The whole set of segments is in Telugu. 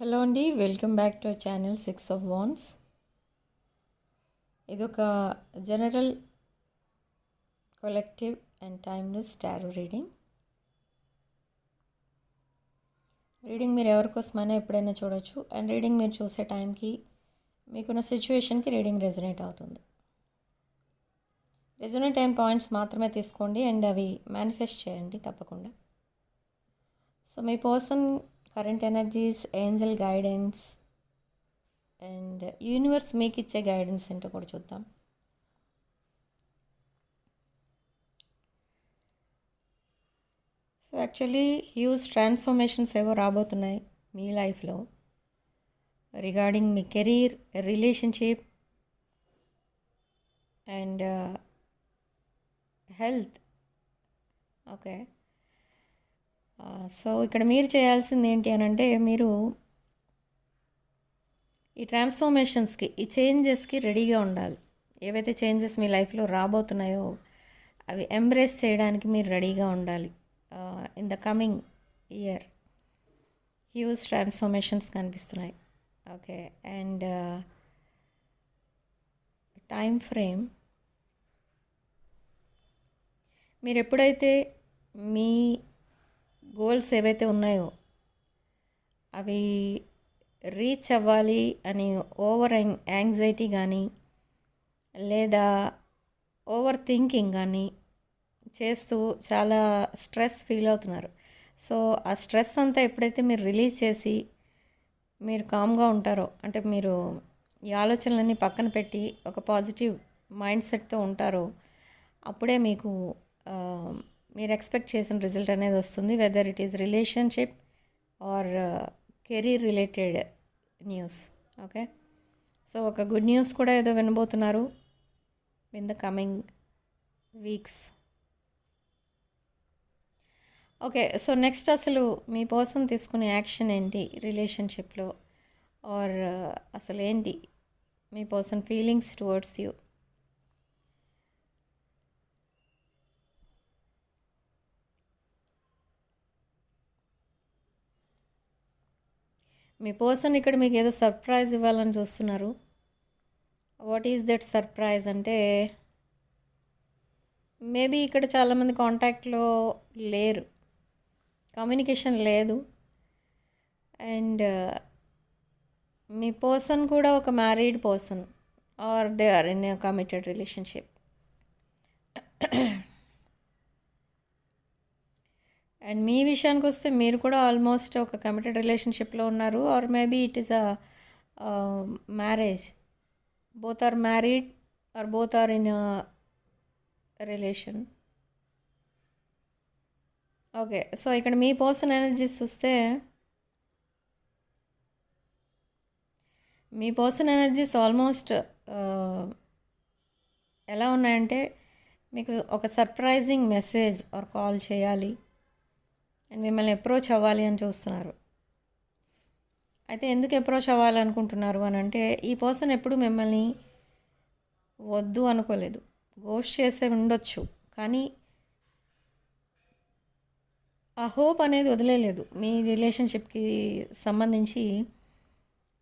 హలో అండి welcome back to channel six of wands. ఇదొక general collective and timeless tarot reading. Reading మీరు ఎవరికోసమైనా ఎప్పుడైనా చూడొచ్చు. అండ్ రీడింగ్ మీరు చూసే టైంకి మీకున్న సిచ్యువేషన్కి రీడింగ్ రెజనేట్ అవుతుంది. రెజనేట్ అయిన పాయింట్స్ మాత్రమే తీసుకోండి అండ్ అవి మేనిఫెస్ట్ చేయండి తప్పకుండా. So me person current energies angel guidance and universe మీకు ఇచ్చే గైడెన్స్ ఏంటో కూడా చూద్దాం. సో యాక్చువల్లీ హ్యూజ్ ట్రాన్స్ఫర్మేషన్స్ ఏవో రాబోతున్నాయి మీ లైఫ్లో regarding me career relationship and health. Okay. So ఇక్కడ మీరు చేయాల్సింది ఏంటి అని అంటే మీరు ఈ ట్రాన్స్ఫర్మేషన్స్కి ఈ చేంజెస్కి రెడీగా ఉండాలి. ఏవైతే చేంజెస్ మీ లైఫ్లో రాబోతున్నాయో అవి ఎంబ్రేస్ చేయడానికి మీరు రెడీగా ఉండాలి. In the coming year huge transformations కనిపిస్తున్నాయి. Okay and time frame. మీరు ఎప్పుడైతే మీ గోల్స్ ఏవైతే ఉన్నాయో అవి రీచ్ అవ్వాలి అని ఓవర్ యాంగ్జైటీ కానీ లేదా ఓవర్ థింకింగ్ కానీ చేస్తూ చాలా స్ట్రెస్ ఫీల్ అవుతున్నారు. సో ఆ స్ట్రెస్ అంతా ఎప్పుడైతే మీరు రిలీజ్ చేసి మీరు కామ్గా ఉంటారో అంటే మీరు ఈ ఆలోచనలన్నీ పక్కన పెట్టి ఒక పాజిటివ్ మైండ్ సెట్తో ఉంటారో అప్పుడే మీకు మీరు ఎక్స్పెక్ట్ చేసిన రిజల్ట్ అనేది వస్తుంది whether it is relationship or career related news okay so ఒక గుడ్ న్యూస్ కూడా ఏదో వినబోతున్నారు in the coming weeks okay so next అసలు మీ పర్సన్ తీసుకునే యాక్షన్ ఏంటి? రిలేషన్షిప్లో ఆర్ uh, అసలు ఏంటి? మీ పర్సన్ ఫీలింగ్స్ టువర్డ్స్ యూ మీ పర్సన్ ఇక్కడ మీకు ఏదో సర్ప్రైజ్ ఇవ్వాలని చూస్తున్నారు. వాట్ ఈజ్ దట్ సర్ప్రైజ్ అంటే మేబీ ఇక్కడ చాలామంది కాంటాక్ట్లో లేరు. కమ్యూనికేషన్ లేదు. అండ్ uh, మీ పర్సన్ కూడా ఒక married person. Or they are in committed relationship and మీ విషయానికి వస్తే మీరు కూడా ఆల్మోస్ట్ ఒక కమిటెడ్ రిలేషన్షిప్లో ఉన్నారు or maybe it is a marriage both are married or both are in relation okay so ఇక్కడ మీ పర్సన్ ఎనర్జీస్ చూస్తే మీ పర్సన్ ఎనర్జీస్ ఆల్మోస్ట్ ఎలా ఉన్నాయంటే మీకు ఒక సర్ప్రైజింగ్ మెసేజ్ ఆర్ కాల్ చేయాలి. అండ్ మిమ్మల్ని అప్రోచ్ అవ్వాలి అని చూస్తున్నారు. అయితే ఎందుకు అప్రోచ్ అవ్వాలనుకుంటున్నారు అని అంటే ఈ పర్సన్ ఎప్పుడు మిమ్మల్ని వద్దు అనుకోలేదు. గోష్ చేసే ఉండొచ్చు కానీ ఆ హోప్ అనేది వదిలేదు మీ రిలేషన్షిప్కి సంబంధించి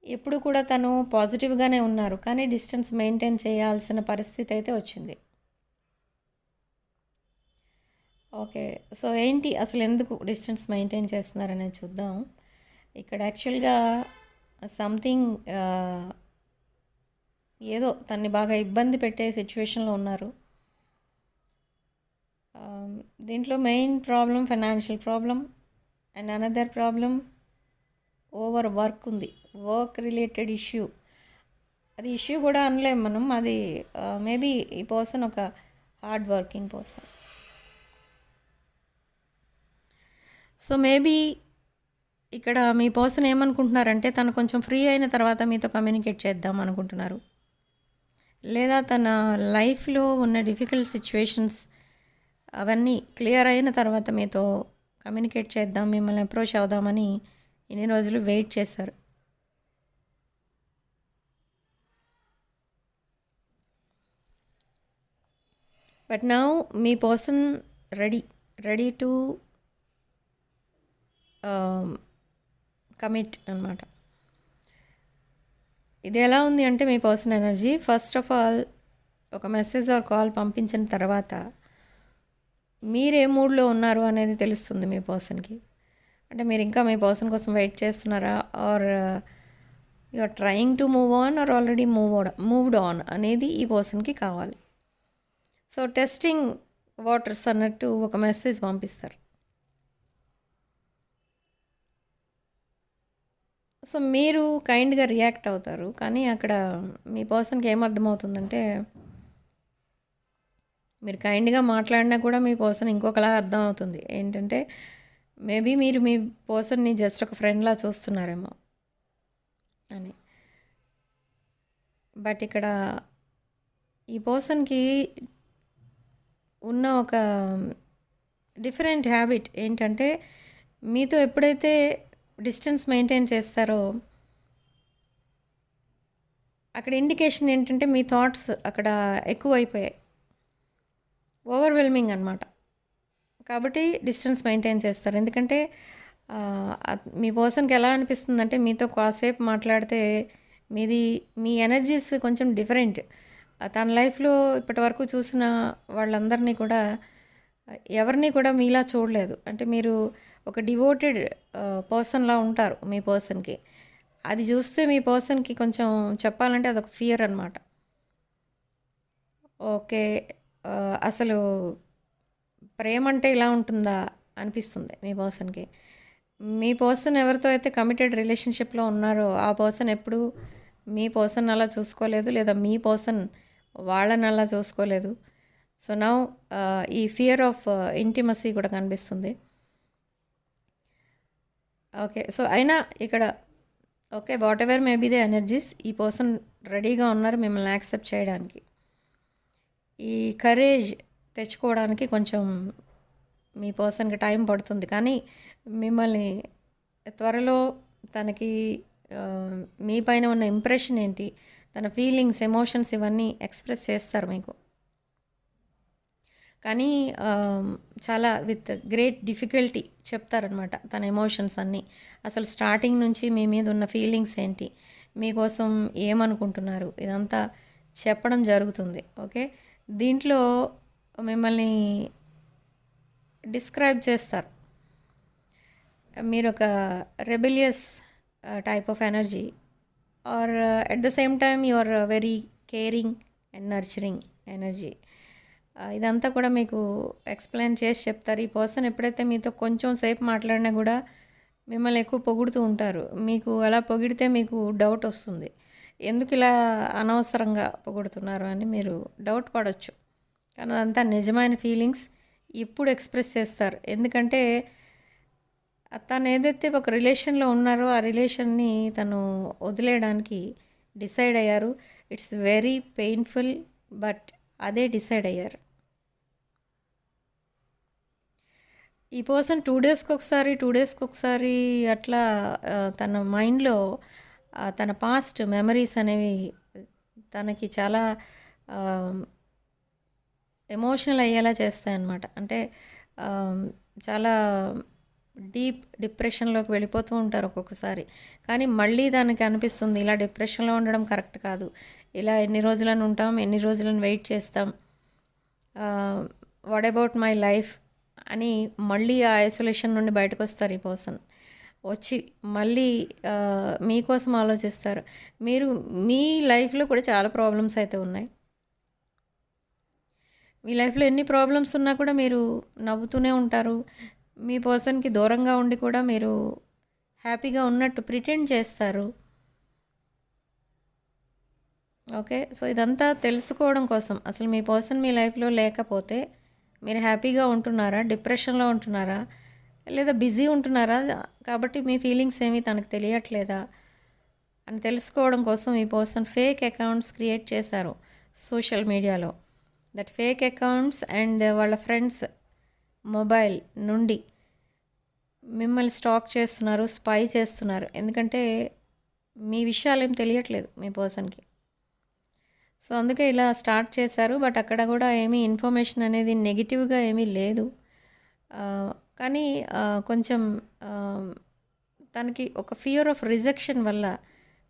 ఎప్పుడు కూడా తను పాజిటివ్గానే ఉన్నారు కానీ డిస్టెన్స్ మెయింటైన్ చేయాల్సిన పరిస్థితి అయితే వచ్చింది. ఓకే. సో ఏంటి అసలు ఎందుకు డిస్టెన్స్ మెయింటైన్ చేస్తున్నారనేది చూద్దాం. ఇక్కడ యాక్చువల్గా సంథింగ్ ఏదో తన్ని బాగా ఇబ్బంది పెట్టే సిచ్యువేషన్లో ఉన్నారు. దీంట్లో main problem financial problem and another problem over work ఉంది. Work related issue. అది ఇష్యూ కూడా అనలేం మనం. అది మేబీ ఈ పర్సన్ ఒక hard working person. So maybe ఇక్కడ మీ పర్సన్ ఏమనుకుంటున్నారంటే తను కొంచెం ఫ్రీ అయిన తర్వాత మీతో కమ్యూనికేట్ చేద్దాం అనుకుంటున్నారు. లేదా తన లైఫ్లో ఉన్న డిఫికల్ట్ సిచ్యువేషన్స్ అవన్నీ క్లియర్ అయిన తర్వాత మీతో కమ్యూనికేట్ చేద్దాం మిమ్మల్ని అప్రోచ్ అవుదామని ఇన్ని రోజులు వెయిట్ చేశారు. But now me person ready ready to commit అనమాట ఇది ఎలా ఉంది అంటే మీ person energy first of all ఒక మెసేజ్ ఆర్ కాల్ పంపించిన తర్వాత మీరే మూడ్లో ఉన్నారు అనేది తెలుస్తుంది మీ పర్సన్కి అంటే మీరు ఇంకా మీ పర్సన్ కోసం వెయిట్ చేస్తున్నారా? Or you are trying to move on or already move moved on అనేది ఈ పర్సన్కి కావాలి. సో టెస్టింగ్ వాటర్స్ అన్నట్టు ఒక మెసేజ్ పంపిస్తారు. సో మీరు కైండ్గా రియాక్ట్ అవుతారు కానీ అక్కడ మీ పర్సన్కి ఏమర్థమవుతుందంటే మీరు కైండ్గా మాట్లాడినా కూడా మీ పర్సన్ ఇంకొకలా అర్థం అవుతుంది ఏంటంటే మేబీ మీరు మీ పర్సన్ని జస్ట్ ఒక ఫ్రెండ్లా చూస్తున్నారేమో అని. బట్ ఇక్కడ ఈ పర్సన్కి ఉన్న ఒక డిఫరెంట్ హ్యాబిట్ ఏంటంటే మీతో ఎప్పుడైతే డిస్టెన్స్ మెయింటైన్ చేస్తారో అక్కడ ఇండికేషన్ ఏంటంటే మీ థాట్స్ అక్కడ ఎక్కువ అయిపోయాయి ఓవర్వెల్మింగ్ అనమాట కాబట్టి డిస్టెన్స్ మెయింటైన్ చేస్తారు. ఎందుకంటే మీ పర్సన్కి ఎలా అనిపిస్తుందంటే మీతో కాసేపు మాట్లాడితే మీది మీ ఎనర్జీస్ కొంచెం డిఫరెంట్ తన లైఫ్లో ఇప్పటి వరకు చూసిన వాళ్ళందరినీ కూడా ఎవరిని కూడా మీలా చూడలేదు. అంటే మీరు ఒక డివోటెడ్ పర్సన్లా ఉంటారు మీ పర్సన్కి అది చూస్తే మీ పర్సన్కి కొంచెం చెప్పాలంటే అదొక ఫియర్ అనమాట ఓకే అసలు ప్రేమ అంటే ఇలా ఉంటుందా అనిపిస్తుంది మీ పర్సన్కి మీ పర్సన్ ఎవరితో అయితే కమిటెడ్ రిలేషన్షిప్లో ఉన్నారో ఆ పర్సన్ ఎప్పుడు మీ పర్సన్ అలా చూసుకోలేదు లేదా మీ పర్సన్ వాళ్ళని అలా చూసుకోలేదు. సో నౌ ఈ ఫియర్ ఆఫ్ ఇంటిమసీ కూడా కనిపిస్తుంది. ఓకే. సో అయినా ఇక్కడ okay whatever maybe energies ఈ పర్సన్ రెడీగా ఉన్నారు మిమ్మల్ని యాక్సెప్ట్ చేయడానికి. ఈ కరేజ్ తెచ్చుకోవడానికి కొంచెం మీ పర్సన్కి టైం పడుతుంది. కానీ మిమ్మల్ని త్వరలో తనకి మీ పైన ఉన్న ఇంప్రెషన్ ఏంటి? తన ఫీలింగ్స్ ఎమోషన్స్ ఇవన్నీ ఎక్స్ప్రెస్ చేస్తారు మీకు. కానీ చాలా విత్ గ్రేట్ డిఫికల్టీ చెప్తారనమాట తన ఎమోషన్స్ అన్నీ. అసలు స్టార్టింగ్ నుంచి మీ మీద ఉన్న ఫీలింగ్స్ ఏంటి? మీకోసం ఏమనుకుంటున్నారు? ఇదంతా చెప్పడం జరుగుతుంది ఓకే? దీంట్లో మిమ్మల్ని డిస్క్రైబ్ చేస్తారు. మీరు ఒక rebellious type of energy. Or at the same time you are very caring and nurturing energy. ఇదంతా కూడా మీకు ఎక్స్ప్లెయిన్ చేసి చెప్తారు. ఈ పర్సన్ ఎప్పుడైతే మీతో కొంచెం సేపు మాట్లాడినా కూడా మిమ్మల్ని ఎక్కువ పొగుడుతూ ఉంటారు. మీకు అలా పొగిడితే మీకు డౌట్ వస్తుంది. ఎందుకు ఇలా అనవసరంగా పొగుడుతున్నారు అని మీరు డౌట్ పడవచ్చు కానీ అదంతా నిజమైన ఫీలింగ్స్ ఇప్పుడు ఎక్స్ప్రెస్ చేస్తారు. ఎందుకంటే తను ఏదైతే ఒక రిలేషన్లో ఉన్నారో ఆ రిలేషన్ని తను వదిలేయడానికి డిసైడ్ అయ్యారు. ఇట్స్ వెరీ పెయిన్ఫుల్ బట్ అదే డిసైడ్ అయ్యారు. ఈ పర్సన్ టూ డేస్కి ఒకసారి టూ డేస్కి ఒకసారి అట్లా తన మైండ్లో తన పాస్ట్ మెమరీస్ అనేవి తనకి చాలా ఎమోషనల్ అయ్యేలా చేస్తాయన్నమాట. అంటే చాలా డీప్ డిప్రెషన్లోకి వెళ్ళిపోతూ ఉంటారు ఒక్కొక్కసారి. కానీ మళ్ళీ దానికి అనిపిస్తుంది ఇలా డిప్రెషన్లో ఉండడం కరెక్ట్ కాదు. ఇలా ఎన్ని రోజులను ఉంటాం ఎన్ని రోజులను వెయిట్ చేస్తాం. వాట్ అబౌట్ మై లైఫ్ అని మళ్ళీ ఆ ఐసోలేషన్ నుండి బయటకు వస్తారు ఈ పర్సన్ వచ్చి మళ్ళీ మీకోసం ఆలోచిస్తారు. మీరు మీ లైఫ్లో కూడా చాలా ప్రాబ్లమ్స్ అయితే ఉన్నాయి. మీ లైఫ్లో ఎన్ని ప్రాబ్లమ్స్ ఉన్నా కూడా మీరు నవ్వుతూనే ఉంటారు. మీ పర్సన్కి దూరంగా ఉండి కూడా మీరు హ్యాపీగా ఉన్నట్టు ప్రిటెండ్ చేస్తారు. ఓకే సో ఇదంతా తెలుసుకోవడం కోసం. అసలు మీ పర్సన్ మీ లైఫ్లో లేకపోతే మీరు హ్యాపీగా ఉంటున్నారా? డిప్రెషన్లో ఉంటున్నారా? లేదా బిజీ ఉంటున్నారా? కాబట్టి మీ ఫీలింగ్స్ ఏమీ తనకు తెలియట్లేదా? అని తెలుసుకోవడం కోసం ఈ పర్సన్ ఫేక్ అకౌంట్స్ క్రియేట్ చేశారు సోషల్ మీడియాలో. దట్ ఫేక్ అకౌంట్స్ అండ్ వాళ్ళ ఫ్రెండ్స్ మొబైల్ నుండి మిమ్మల్ని స్టాక్ చేస్తున్నారు స్పై చేస్తున్నారు. ఎందుకంటే మీ విషయాలు ఏం తెలియట్లేదు మీ పర్సన్కి. సో అందుకే ఇలా స్టార్ట్ చేశారు. బట్ అక్కడ కూడా ఏమీ ఇన్ఫర్మేషన్ అనేది నెగిటివ్గా ఏమీ లేదు. కానీ కొంచెం తనకి ఒక ఫియర్ ఆఫ్ రిజెక్షన్ వల్ల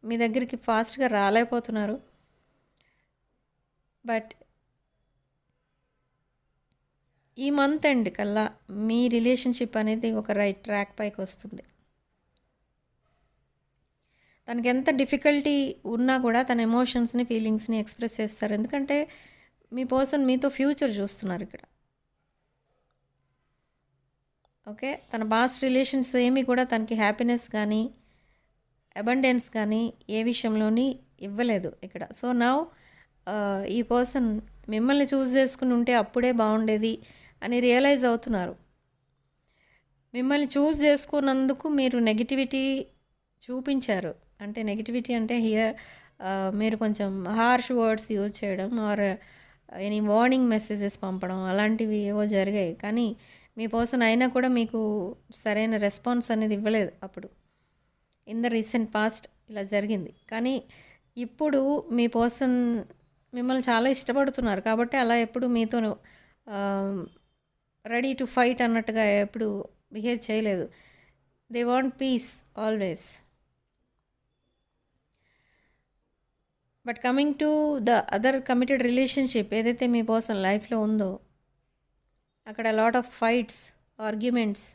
మీ దగ్గరికి ఫాస్ట్గా రాలేకపోతున్నారు. బట్ ఈ మంత్ ఎండ్ కల్లా మీ రిలేషన్షిప్ అనేది ఒక రైట్ ట్రాక్ పైకి వస్తుంది. తనకి ఎంత డిఫికల్టీ ఉన్నా కూడా తన ఎమోషన్స్ని ఫీలింగ్స్ని ఎక్స్ప్రెస్ చేస్తారు. ఎందుకంటే మీ పర్సన్ మీతో ఫ్యూచర్ చూస్తున్నారు ఇక్కడ. ఓకే? తన పాస్ట్ రిలేషన్స్ ఏమి కూడా తనకి హ్యాపీనెస్ కానీ అబండెన్స్ కానీ ఏ విషయంలోని ఇవ్వలేదు ఇక్కడ. సో నా ఈ పర్సన్ మిమ్మల్ని చూస్ చేసుకుని ఉంటే అప్పుడే బాగుండేది అని రియలైజ్ అవుతున్నారు. మిమ్మల్ని చూస్ చేసుకున్నందుకు మీరు నెగిటివిటీ చూపించారు. అంటే నెగిటివిటీ అంటే హియర్ uh, మీరు కొంచెం హార్ష్ వర్డ్స్ యూజ్ చేయడం ఆర్ ఎనీ వార్నింగ్ మెసేజెస్ పంపడం అలాంటివి ఏవో జరిగాయి. కానీ మీ పర్సన్ అయినా కూడా మీకు సరైన రెస్పాన్స్ అనేది ఇవ్వలేదు అప్పుడు. ఇన్ ద రీసెంట్ పాస్ట్ ఇలా జరిగింది. కానీ ఇప్పుడు మీ పర్సన్ మిమ్మల్ని చాలా ఇష్టపడుతున్నారు కాబట్టి అలా ఎప్పుడు మీతో రెడీ టు ఫైట్ అన్నట్టుగా ఎప్పుడు బిహేవ్ చేయలేదు. They want peace always but coming to the other committed relationship ఏదైతే మీ పర్సన్ లైఫ్లో ఉందో అక్కడ lot of fights arguments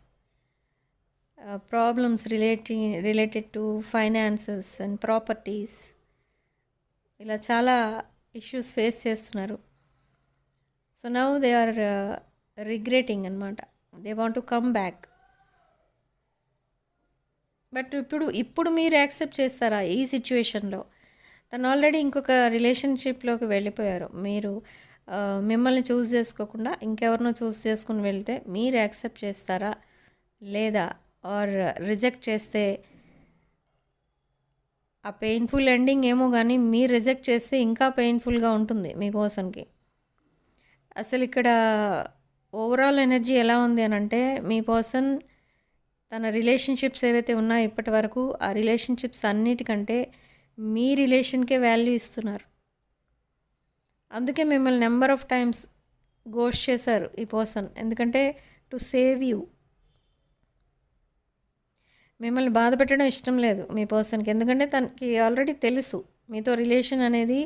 problems relating related to finances and properties ఇలా చాలా ఇష్యూస్ ఫేస్ చేస్తున్నారు. So now they are regretting అనమాట they want to come back but ఇప్పుడు ఇప్పుడు మీరు యాక్సెప్ట్ చేస్తారా ఈ సిచ్యువేషన్లో తను ఆల్రెడీ ఇంకొక రిలేషన్షిప్లోకి వెళ్ళిపోయారు. మీరు మిమ్మల్ని చూస్ చేసుకోకుండా ఇంకెవరినో చూస్ చేసుకుని వెళ్తే మీరు యాక్సెప్ట్ చేస్తారా? లేదా? ఆర్ రిజెక్ట్ చేస్తే ఆ పెయిన్ఫుల్ ఎండింగ్ ఏమో కానీ మీరు రిజెక్ట్ చేస్తే ఇంకా పెయిన్ఫుల్గా ఉంటుంది మీ పర్సన్కి. అసలు ఇక్కడ ఓవరాల్ ఎనర్జీ ఎలా ఉంది అని అంటే మీ పర్సన్ తన రిలేషన్షిప్స్ ఏవైతే ఉన్నాయో ఇప్పటి వరకు ఆ రిలేషన్షిప్స్ అన్నిటికంటే మీ రిలేషన్కే వాల్యూ ఇస్తున్నారు. అందుకే మిమ్మల్ని నెంబర్ ఆఫ్ టైమ్స్ గోష్ చేశారు ఈ పర్సన్. ఎందుకంటే టు సేవ్ యూ. మిమ్మల్ని బాధ పెట్టడం ఇష్టం లేదు మీ పర్సన్కి. ఎందుకంటే తనకి ఆల్రెడీ తెలుసు. మీతో రిలేషన్ అనేది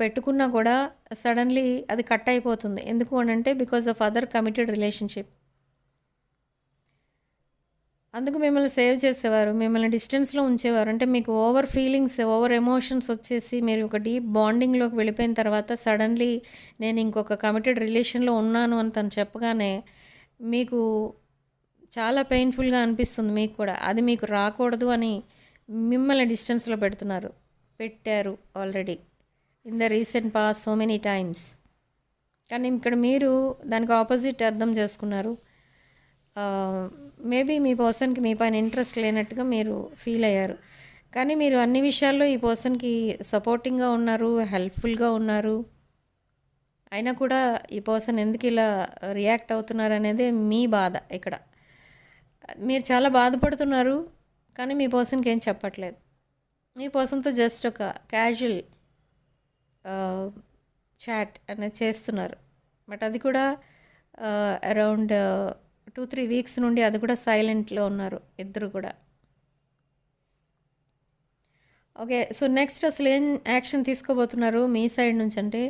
పెట్టుకున్నా కూడా సడన్లీ అది కట్ అయిపోతుంది. ఎందుకు అని అంటే because of other committed relationship అందుకు మిమ్మల్ని సేవ్ చేసేవారు మిమ్మల్ని డిస్టెన్స్లో ఉంచేవారు. అంటే మీకు ఓవర్ ఫీలింగ్స్ ఓవర్ ఎమోషన్స్ వచ్చేసి మీరు ఒక డీప్ బాండింగ్లోకి వెళ్ళిపోయిన తర్వాత సడన్లీ నేను ఇంకొక కమిటెడ్ రిలేషన్లో ఉన్నాను అని తను చెప్పగానే మీకు చాలా పెయిన్ఫుల్గా అనిపిస్తుంది మీకు కూడా. అది మీకు రాకూడదు అని మిమ్మల్ని డిస్టెన్స్లో పెడుతున్నారు. పెట్టారు already in the recent past so many times. కానీ ఇక్కడ మీరు దానికి ఆపోజిట్ అర్థం చేసుకున్నారు. మేబీ మీ పర్సన్కి మీ పైన ఇంట్రెస్ట్ లేనట్టుగా మీరు ఫీల్ అయ్యారు. కానీ మీరు అన్ని విషయాల్లో ఈ పర్సన్కి సపోర్టింగ్గా ఉన్నారు హెల్ప్ఫుల్గా ఉన్నారు. అయినా కూడా ఈ పర్సన్ ఎందుకు ఇలా రియాక్ట్ అవుతున్నారు అనేది మీ బాధ ఇక్కడ. మీరు చాలా బాధపడుతున్నారు కానీ మీ పర్సన్కి ఏం చెప్పట్లేదు. మీ పర్సన్తో జస్ట్ ఒక క్యాజువల్ చాట్ అనేది చేస్తున్నారు. బట్ అది కూడా అరౌండ్ టూ త్రీ వీక్స్ నుండి అది కూడా సైలెంట్లో ఉన్నారు ఇద్దరు కూడా. ఓకే సో నెక్స్ట్ అసలు ఏం యాక్షన్ తీసుకోబోతున్నారు మీ సైడ్ నుంచి అంటే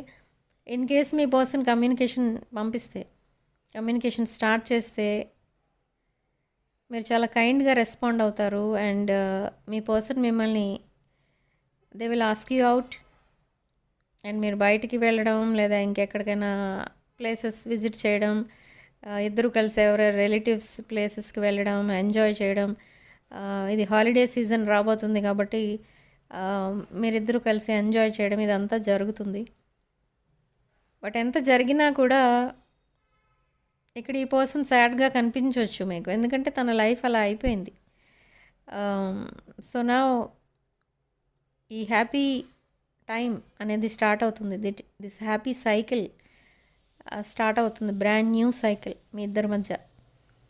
ఇన్ కేస్ మీ పర్సన్ కమ్యూనికేషన్ పంపిస్తే కమ్యూనికేషన్ స్టార్ట్ చేస్తే మీరు చాలా కైండ్గా రెస్పాండ్ అవుతారు అండ్ uh, మీ పర్సన్ మిమ్మల్ని they will ask you out and మీరు బయటికి వెళ్ళడం లేదా ఇంకెక్కడికైనా ప్లేసెస్ విజిట్ చేయడం ఇద్దరు కలిసి ఎవరెవరు రిలేటివ్స్ ప్లేసెస్కి వెళ్ళడం ఎంజాయ్ చేయడం ఇది హాలిడే సీజన్ రాబోతుంది కాబట్టి మీరిద్దరూ కలిసి ఎంజాయ్ చేయడం ఇదంతా జరుగుతుంది. బట్ ఎంత జరిగినా కూడా ఇక్కడ ఈ పర్సన్ సాడ్గా కనిపించవచ్చు మీకు. ఎందుకంటే తన లైఫ్ అలా అయిపోయింది. సో నా ఈ హ్యాపీ టైం అనేది స్టార్ట్ అవుతుంది. దిట్ దిస్ హ్యాపీ సైకిల్ స్టార్ట్ అవుతుంది. బ్రాండ్ న్యూ సైకిల్ మీ ఇద్దరి మధ్య.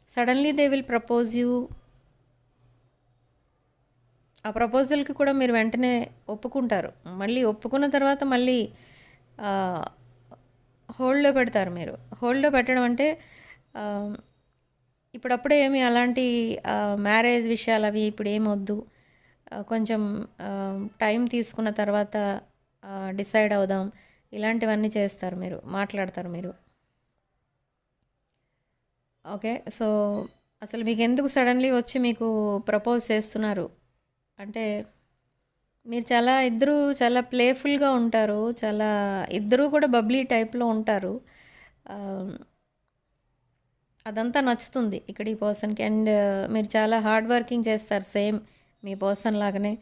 Suddenly they will propose you. ఆ ప్రపోజల్కి కూడా మీరు వెంటనే ఒప్పుకుంటారు. మళ్ళీ ఒప్పుకున్న తర్వాత మళ్ళీ హోల్డ్లో పెడతారు మీరు. హోల్డ్లో పెట్టడం అంటే ఇప్పుడప్పుడే ఏమి అలాంటి మ్యారేజ్ విషయాలు అవి ఇప్పుడు ఏమొద్దు వద్దు. కొంచెం టైం తీసుకున్న తర్వాత డిసైడ్ అవుదాం. ఇలాంటివన్నీ చేస్తారు మీరు మాట్లాడతారు మీరు. ఓకే సో అసలు మీకు ఎందుకు సడన్లీ వచ్చి మీకు ప్రపోజ్ చేస్తున్నారు? అంటే మీరు చాలా ఇద్దరు చాలా ప్లేఫుల్గా ఉంటారు చాలా ఇద్దరు కూడా బబ్లీ టైప్లో ఉంటారు. అదంతా నచ్చుతుంది ఇక్కడ ఈ పర్సన్కి. అండ్ మీరు చాలా హార్డ్ వర్కింగ్ చేస్తారు సేమ్ మీ పర్సన్ లాగానే.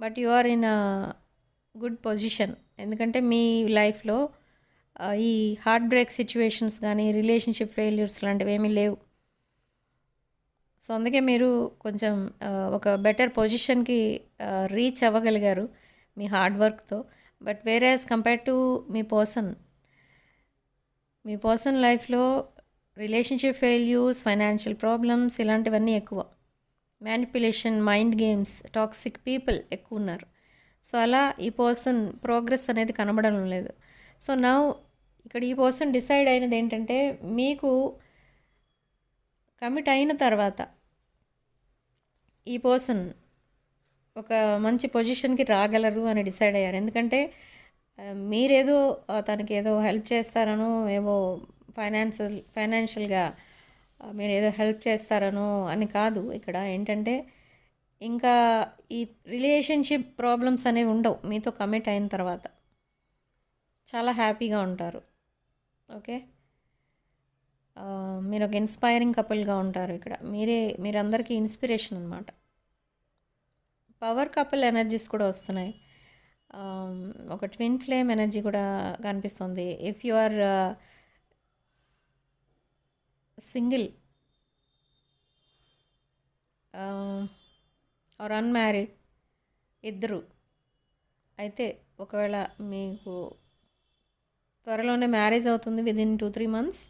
But you are in good position. ఎందుకంటే మీ లైఫ్లో ఈ హార్ట్ బ్రేక్ సిచ్యువేషన్స్ కానీ రిలేషన్షిప్ ఫెయిల్యూర్స్ లాంటివి ఏమీ లేవు. సో అందుకే మీరు కొంచెం ఒక బెటర్ పొజిషన్కి రీచ్ అవ్వగలిగారు మీ హార్డ్ వర్క్తో. బట్ వేరే యాజ్ కంపేర్ టు మీ పర్సన్ మీ పర్సన్ లైఫ్లో రిలేషన్షిప్ ఫెయిల్యూర్స్ ఫైనాన్షియల్ ప్రాబ్లమ్స్ ఇలాంటివన్నీ ఎక్కువ. Manipulation mind games toxic people ఎక్కువ ఉన్నారు. సో అలా ఈ పర్సన్ ప్రోగ్రెస్ అనేది కనబడడం లేదు. సో నా ఇక్కడ ఈ పర్సన్ డిసైడ్ అయినది ఏంటంటే మీకు కమిట్ అయిన తర్వాత ఈ పర్సన్ ఒక మంచి పొజిషన్కి రాగలరు అని డిసైడ్ అయ్యారు. ఎందుకంటే మీరేదో తనకి ఏదో హెల్ప్ చేస్తారనో ఏవో ఫైనాన్షియల్ ఫైనాన్షియల్గా మీరు ఏదో హెల్ప్ చేస్తారనో అని కాదు. ఇక్కడ ఏంటంటే ఇంకా ఈ రిలేషన్షిప్ ప్రాబ్లమ్స్ అనేవి ఉండవు. మీతో కమిట్ అయిన తర్వాత. చాలా హ్యాపీగా ఉంటారు. ఓకే? మీరు ఒక ఇన్స్పైరింగ్ కపుల్గా ఉంటారు ఇక్కడ. మీరే మీరందరికీ ఇన్స్పిరేషన్ అనమాట పవర్ కపుల్ ఎనర్జీస్ కూడా వస్తున్నాయి. ఒక ట్విన్ ఫ్లేమ్ ఎనర్జీ కూడా కనిపిస్తుంది. If you are single or unmarried ఇద్దరు. అయితే ఒకవేళ మీకు త్వరలోనే మ్యారేజ్ అవుతుంది within two three months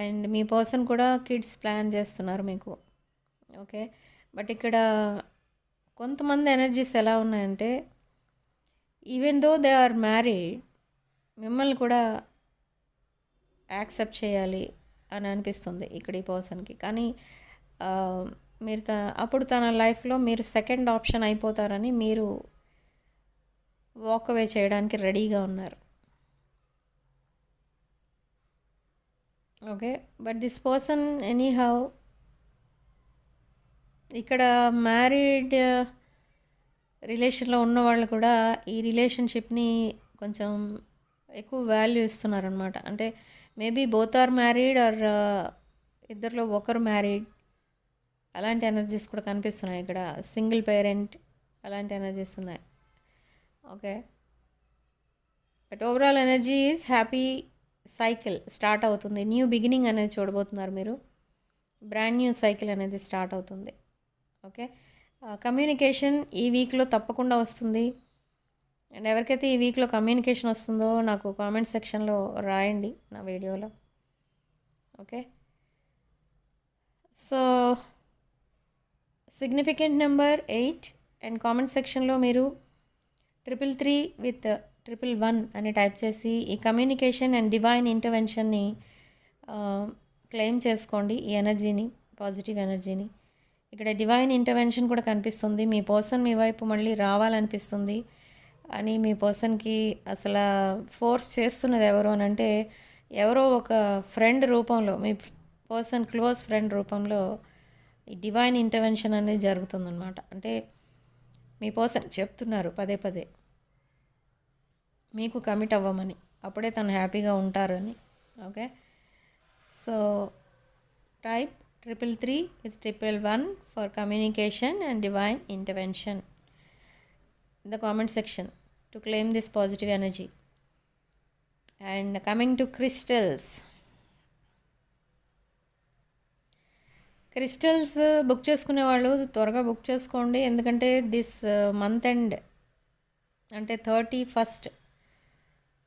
and me person కూడా కిడ్స్ ప్లాన్ చేస్తున్నారు మీకు. ఓకే బట్ ఇక్కడ కొంతమంది ఎనర్జీస్ ఎలా ఉన్నాయంటే even though they are married మిమ్మల్ని కూడా యాక్సెప్ట్ చేయాలి అని అనిపిస్తుంది ఇక్కడ ఈ పర్సన్కి కానీ uh, మీరు త అప్పుడు తన లైఫ్లో మీరు సెకండ్ ఆప్షన్ అయిపోతారని మీరు వాక్ అవే చేయడానికి రెడీగా ఉన్నారు. Okay but this person anyhow ఇక్కడ మ్యారీడ్ రిలేషన్లో uh, ఉన్న వాళ్ళు కూడా ఈ రిలేషన్షిప్ని కొంచెం ఎక్కువ వాల్యూ ఇస్తున్నారనమాట అంటే maybe both are married or ఇద్దరిలో ఒకరు మ్యారీడ్ అలాంటి ఎనర్జీస్ కూడా కనిపిస్తున్నాయి ఇక్కడ. సింగిల్ పేరెంట్ అలాంటి ఎనర్జీస్ ఉన్నాయి. Okay but overall energy is happy cycle start అవుతుంది. న్యూ బిగినింగ్ అనేది చూడబోతున్నారు మీరు. బ్రాండ్ న్యూ సైకిల్ అనేది స్టార్ట్ అవుతుంది. ఓకే కమ్యూనికేషన్ uh, ఈ వీక్లో తప్పకుండా వస్తుంది. అండ్ ఎవరికైతే ఈ వీక్లో కమ్యూనికేషన్ వస్తుందో నాకు కామెంట్ సెక్షన్లో రాయండి నా వీడియోలో okay so significant number eight and comment సెక్షన్లో మీరు triple three with triple one అని టైప్ చేసి ఈ కమ్యూనికేషన్ అండ్ డివైన్ ఇంటర్వెన్షన్ని క్లెయిమ్ చేసుకోండి ఈ ఎనర్జీని పాజిటివ్ ఎనర్జీని ఇక్కడ డివైన్ ఇంటర్వెన్షన్ కూడా కనిపిస్తుంది. మీ పర్సన్ మీ వైపు మళ్ళీ రావాలనిపిస్తుంది అని మీ పర్సన్కి అసలు ఫోర్స్ చేస్తున్నది ఎవరు అని అంటే ఎవరో ఒక ఫ్రెండ్ రూపంలో మీ పర్సన్ క్లోజ్ ఫ్రెండ్ రూపంలో ఈ డివైన్ ఇంటర్వెన్షన్ అనేది జరుగుతుందన్నమాట. అంటే మీ పర్సన్ చెప్తున్నారు పదే పదే మీకు కమిట్ అవ్వమని అప్పుడే తను హ్యాపీగా ఉంటారని. Okay? So type triple three with triple one for communication and divine intervention in the comment section to claim this positive energy and coming to crystals crystals book చేసుకునే వాళ్ళు త్వరగా బుక్ చేసుకోండి. ఎందుకంటే దిస్ uh, మంత్ ఎండ్ అంటే థర్టీ ఫస్ట్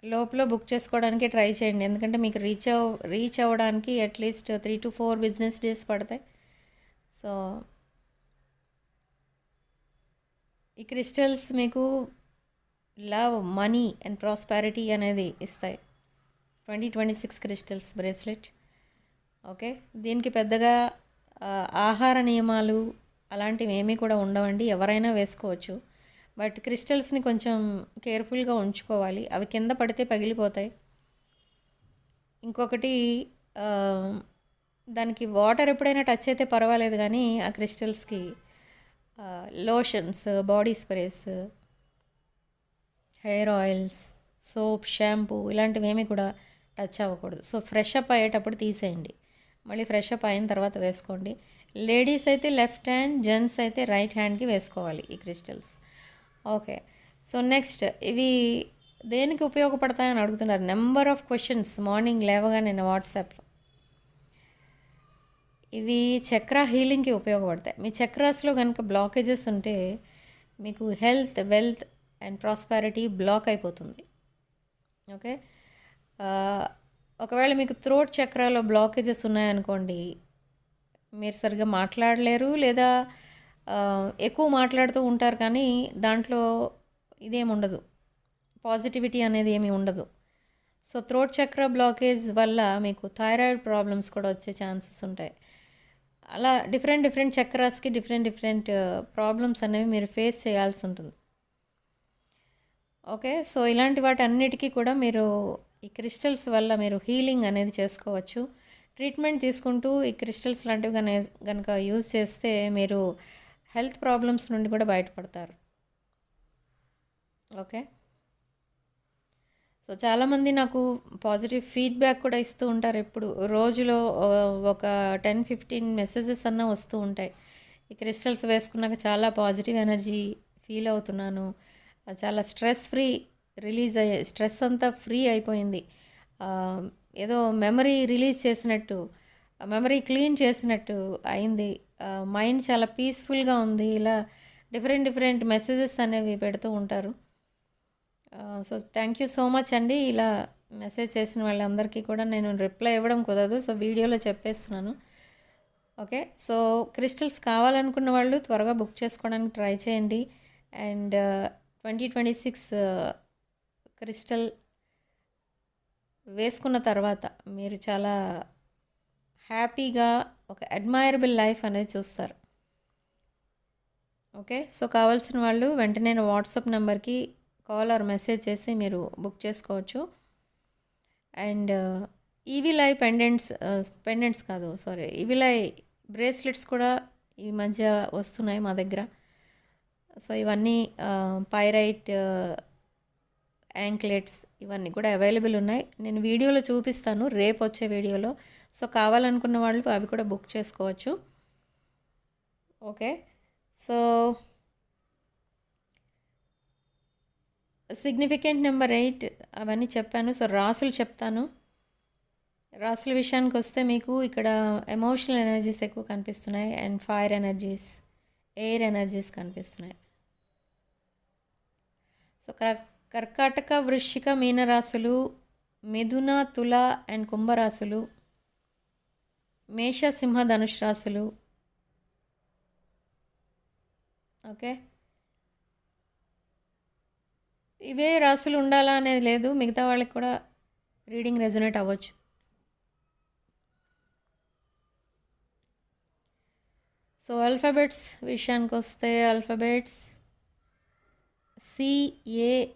లోపల బుక్ చేసుకోవడానికి ట్రై చేయండి. ఎందుకంటే మీకు రీచ్ అవ్ రీచ్ అవ్వడానికి at least three to four business days పడతాయి. సో ఈ క్రిస్టల్స్ మీకు లవ్ మనీ అండ్ ప్రాస్పారిటీ అనేది ఇస్తాయి. Twenty twenty six crystals bracelet okay దీనికి పెద్దగా ఆహార నియమాలు అలాంటివి ఏమీ కూడా ఉండవండి. ఎవరైనా వేసుకోవచ్చు. బట్ క్రిస్టల్స్ని కొంచెం కేర్ఫుల్గా ఉంచుకోవాలి. అవి కింద పడితే పగిలిపోతాయి. ఇంకొకటి దానికి వాటర్ ఎప్పుడైనా టచ్ అయితే పర్వాలేదు కానీ ఆ క్రిస్టల్స్కి lotions body sprays hair oils soap shampoo ఇలాంటివి ఏమీ కూడా టచ్ అవ్వకూడదు. సో ఫ్రెష్ అప్ అయ్యేటప్పుడు తీసేయండి. మళ్ళీ ఫ్రెష్ అప్ అయిన తర్వాత వేసుకోండి. లేడీస్ అయితే లెఫ్ట్ హ్యాండ్ జెంట్స్ అయితే రైట్ హ్యాండ్కి వేసుకోవాలి ఈ క్రిస్టల్స్ ఓకే సో నెక్స్ట్ ఇవి దేనికి ఉపయోగపడతాయని అడుగుతున్నారు. నెంబర్ ఆఫ్ క్వశ్చన్స్ మార్నింగ్ లేవగా నేను వాట్సాప్లో ఇవి చక్ర హీలింగ్కి ఉపయోగపడతాయి. మీ చక్రాస్లో కనుక బ్లాకేజెస్ ఉంటే మీకు health wealth and prosperity block అయిపోతుంది. ఓకే uh, ఒకవేళ మీకు త్రోట్ చక్రాలో బ్లాకేజెస్ ఉన్నాయనుకోండి మీరు సరిగ్గా మాట్లాడలేరు లేదా ఎక్కువ మాట్లాడుతూ ఉంటారు కానీ దాంట్లో ఇదేమి ఉండదు. పాజిటివిటీ అనేది ఏమీ ఉండదు. సో త్రోట్ చక్ర బ్లాకేజ్ వల్ల మీకు థైరాయిడ్ ప్రాబ్లమ్స్ కూడా వచ్చే ఛాన్సెస్ ఉంటాయి. అలా డిఫరెంట్ డిఫరెంట్ చక్రాస్కి డిఫరెంట్ డిఫరెంట్ ప్రాబ్లమ్స్ అనేవి మీరు ఫేస్ చేయాల్సి ఉంటుంది. ఓకే సో ఇలాంటి వాటి అన్నిటికీ కూడా మీరు ఈ క్రిస్టల్స్ వల్ల మీరు హీలింగ్ అనేది చేసుకోవచ్చు. ట్రీట్మెంట్ తీసుకుంటూ ఈ క్రిస్టల్స్ లాంటివి కనుక కనుక యూజ్ చేస్తే మీరు హెల్త్ ప్రాబ్లమ్స్ నుండి కూడా బయటపడతారు. ఓకే? సో చాలామంది నాకు పాజిటివ్ ఫీడ్బ్యాక్ కూడా ఇస్తూ ఉంటారు ఎప్పుడు. రోజులో ఒక టెన్ ఫిఫ్టీన్ మెసేజెస్ అన్నా వస్తూ ఉంటాయి. ఈ క్రిస్టల్స్ వేసుకున్నాక చాలా పాజిటివ్ ఎనర్జీ ఫీల్ అవుతున్నాను. చాలా స్ట్రెస్ ఫ్రీ రిలీజ్ అయ్యే స్ట్రెస్ అంతా ఫ్రీ అయిపోయింది. ఏదో మెమరీ రిలీజ్ చేసినట్టు మెమరీ క్లీన్ చేసినట్టు అయింది. మైండ్ చాలా పీస్ఫుల్గా ఉంది. ఇలా డిఫరెంట్ డిఫరెంట్ మెసేజెస్ అనేవి పెడుతూ ఉంటారు. So thank you so much అండి. ఇలా మెసేజ్ చేసిన వాళ్ళందరికీ కూడా నేను రిప్లై ఇవ్వడం కుదరదు. సో వీడియోలో చెప్పేస్తున్నాను. ఓకే. సో క్రిస్టల్స్ కావాలనుకున్న వాళ్ళు త్వరగా బుక్ చేసుకోవడానికి ట్రై చేయండి. And twenty twenty six crystal వేసుకున్న తర్వాత మీరు చాలా హ్యాపీగా ఒక అడ్మైరబుల్ లైఫ్ అనేది చూస్తారు. ఓకే? సో కావాల్సిన వాళ్ళు వెంటనే వాట్సాప్ నెంబర్కి కాల్ ఆర్ మెసేజ్ చేసి మీరు బుక్ చేసుకోవచ్చు. And uh, evil eye pendants uh, pendants కాదు సారీ ఈవిలై బ్రేస్లెట్స్ కూడా ఈ మధ్య వస్తున్నాయి మా దగ్గర. సో ఇవన్నీ uh, పైరైట్ యాంక్లెట్స్ ఇవన్నీ కూడా అవైలబుల్ ఉన్నాయి. నేను వీడియోలో చూపిస్తాను రేపు వచ్చే వీడియోలో. సో కావాలనుకున్న వాళ్ళు అవి కూడా బుక్ చేసుకోవచ్చు. Okay. So significant number eight అవన్నీ చెప్పాను. సో రాసులు చెప్తాను. రాసుల విషయానికి వస్తే మీకు ఇక్కడ ఎమోషనల్ ఎనర్జీస్ ఎక్కువ కనిపిస్తున్నాయి and fire energies air energies కనిపిస్తున్నాయి. సో కరెక్ట్ కర్కాటక వృశ్చిక మీనరాశులు మిథున తుల అండ్ కుంభరాశులు మేష సింహ ధనుష్ రాశులు. ఓకే? ఇవే రాసులు ఉండాలా అనేది లేదు. మిగతా వాళ్ళకి కూడా రీడింగ్ రెజొనేట్ అవ్వచ్చు. సో అల్ఫాబెట్స్ విషయానికి వస్తే alphabets C A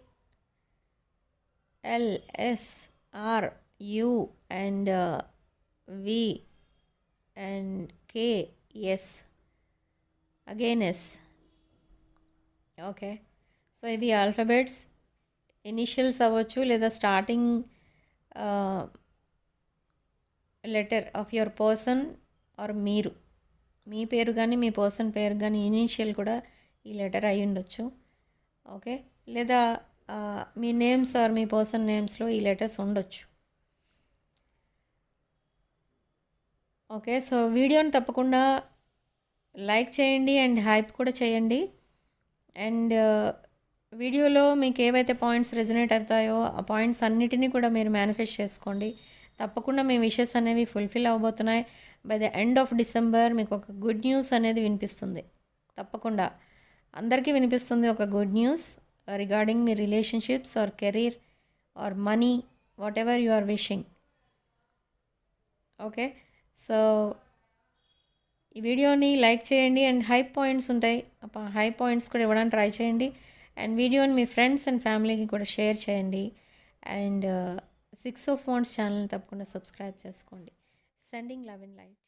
L S R U and V and K S. Again S okay so ఇవి ఆల్ఫబెట్స్ ఇనిషియల్స్ అవ్వచ్చు లేదా starting letter of your person or మీరు. మీ పేరు కానీ మీ పర్సన్ పేరు కానీ ఇనీషియల్ కూడా ఈ లెటర్ అయి ఉండొచ్చు ఓకే లేదా మీ నేమ్స్ ఆర్ మీ పర్సన్ నేమ్స్లో ఈ లెటర్స్ ఉండొచ్చు. ఓకే సో వీడియోని తప్పకుండా లైక్ చేయండి అండ్ హైప్ కూడా చేయండి. అండ్ వీడియోలో మీకు ఏవైతే పాయింట్స్ రెజనేట్ అవుతాయో ఆ పాయింట్స్ అన్నిటినీ కూడా మీరు మేనిఫెస్ట్ చేసుకోండి. తప్పకుండా మీ విషెస్ అనేవి fulfil అవబోతున్నాయి. By the end of December మీకు ఒక గుడ్ న్యూస్ అనేది వినిపిస్తుంది. తప్పకుండా. అందరికీ వినిపిస్తుంది ఒక good news. Regarding me relationships or career or money whatever you are wishing okay so ఈ వీడియోని లైక్ చేయండి అండ్ హై పాయింట్స్ ఉంటాయి. హై పాయింట్స్ కూడా ఇవ్వడానికి ట్రై చేయండి. అండ్ వీడియోని మీ ఫ్రెండ్స్ అండ్ ఫ్యామిలీకి కూడా షేర్ చేయండి. అండ్ సిక్స్ ఆఫ్ ఫోన్స్ ఛానల్ని తప్పకుండా సబ్స్క్రైబ్ చేసుకోండి. Sending love and light